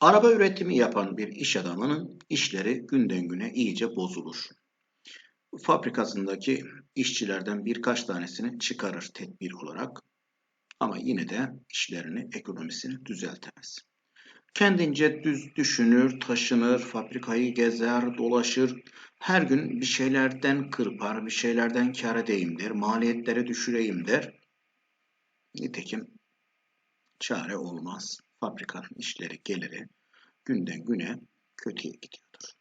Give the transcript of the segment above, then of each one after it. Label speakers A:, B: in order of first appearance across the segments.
A: Araba üretimi yapan bir iş adamının işleri günden güne iyice bozulur. Fabrikasındaki işçilerden birkaç tanesini çıkarır tedbir olarak ama yine de işlerini, ekonomisini düzeltemez. Kendince düz düşünür, taşınır, fabrikayı gezer, dolaşır. Her gün bir şeylerden kırpar, bir şeylerden kar edeyim der, maliyetleri düşüreyim der. Nitekim çare olmaz. Fabrikanın işleri, geliri günden güne kötüye gidiyordur.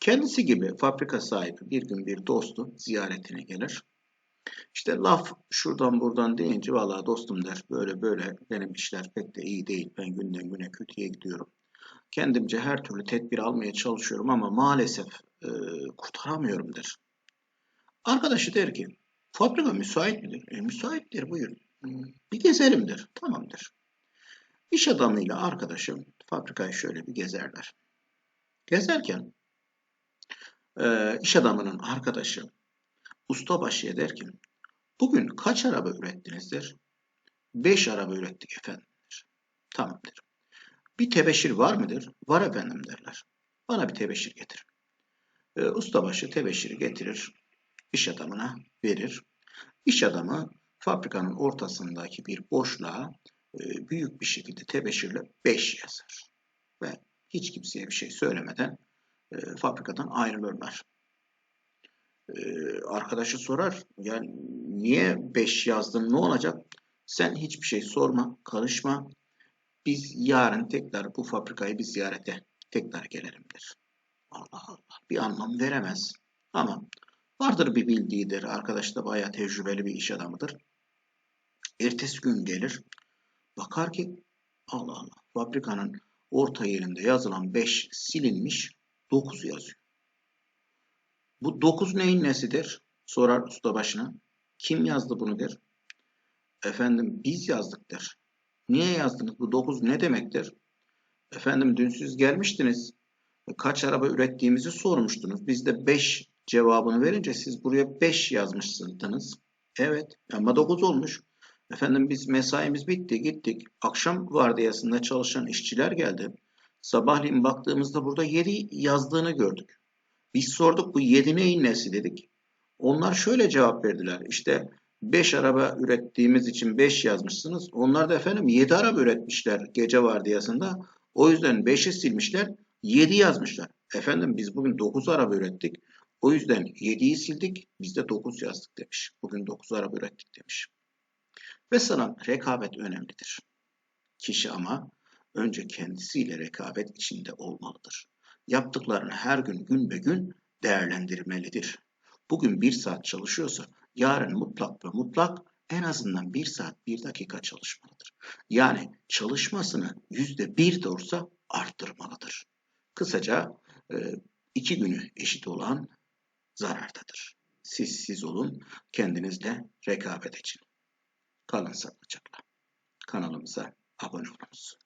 A: Kendisi gibi fabrika sahibi bir gün bir dostu ziyaretine gelir. İşte laf şuradan buradan deyince valla dostum der böyle böyle benim işler pek de iyi değil. Ben günden güne kötüye gidiyorum. Kendimce her türlü tedbir almaya çalışıyorum ama maalesef e, kurtaramıyorum der. Arkadaşı der ki fabrika müsait midir? E, müsaittir buyur. Bir gezelim der. Tamamdır. İş adamıyla arkadaşım fabrikayı şöyle bir gezerler. Gezerken e, iş adamının arkadaşı ustabaşıya der ki bugün kaç araba ürettiniz der. Beş araba ürettik efendim der. Tamamdır. Bir tebeşir var mıdır? Var efendim derler. Bana bir tebeşir getir. E, ustabaşı tebeşiri getirir. iş adamına verir. İş adamı fabrikanın ortasındaki bir boşluğa büyük bir şekilde tebeşirle 5 yazar. Ve hiç kimseye bir şey söylemeden e, fabrikadan ayrılırlar. E, arkadaşı sorar, yani niye 5 yazdın ne olacak? Sen hiçbir şey sorma, karışma. Biz yarın tekrar bu fabrikayı bir ziyarete tekrar gelelimdir. Allah Allah bir anlam veremez. Ama vardır bir bildiğidir. Arkadaş da bayağı tecrübeli bir iş adamıdır. Ertesi gün gelir. Bakar ki Allah Allah fabrikanın orta yerinde yazılan 5 silinmiş 9 yazıyor. Bu 9 neyin nesidir? Sorar usta başına. Kim yazdı bunu der. Efendim biz yazdık der. Niye yazdınız? Bu 9 ne demektir? Efendim dün siz gelmiştiniz. Kaç araba ürettiğimizi sormuştunuz. Biz de 5 cevabını verince siz buraya 5 yazmışsınız. Evet ama 9 olmuş. Efendim biz mesaimiz bitti gittik. Akşam vardiyasında çalışan işçiler geldi. Sabahleyin baktığımızda burada 7 yazdığını gördük. Biz sorduk bu 7 neyin nesi dedik. Onlar şöyle cevap verdiler. İşte 5 araba ürettiğimiz için 5 yazmışsınız. Onlar da efendim 7 araba üretmişler gece vardiyasında. O yüzden 5'i silmişler 7 yazmışlar. Efendim biz bugün 9 araba ürettik. O yüzden 7'yi sildik biz de 9 yazdık demiş. Bugün 9 araba ürettik demiş. Mesela rekabet önemlidir. Kişi ama önce kendisiyle rekabet içinde olmalıdır. Yaptıklarını her gün gün be gün değerlendirmelidir. Bugün bir saat çalışıyorsa yarın mutlak ve mutlak en azından bir saat bir dakika çalışmalıdır. Yani çalışmasını yüzde bir de olsa arttırmalıdır. Kısaca e, iki günü eşit olan zarardadır. Siz siz olun, kendinizle rekabet edin. Kalın sağlıcakla. Kanalımıza abone olunuz.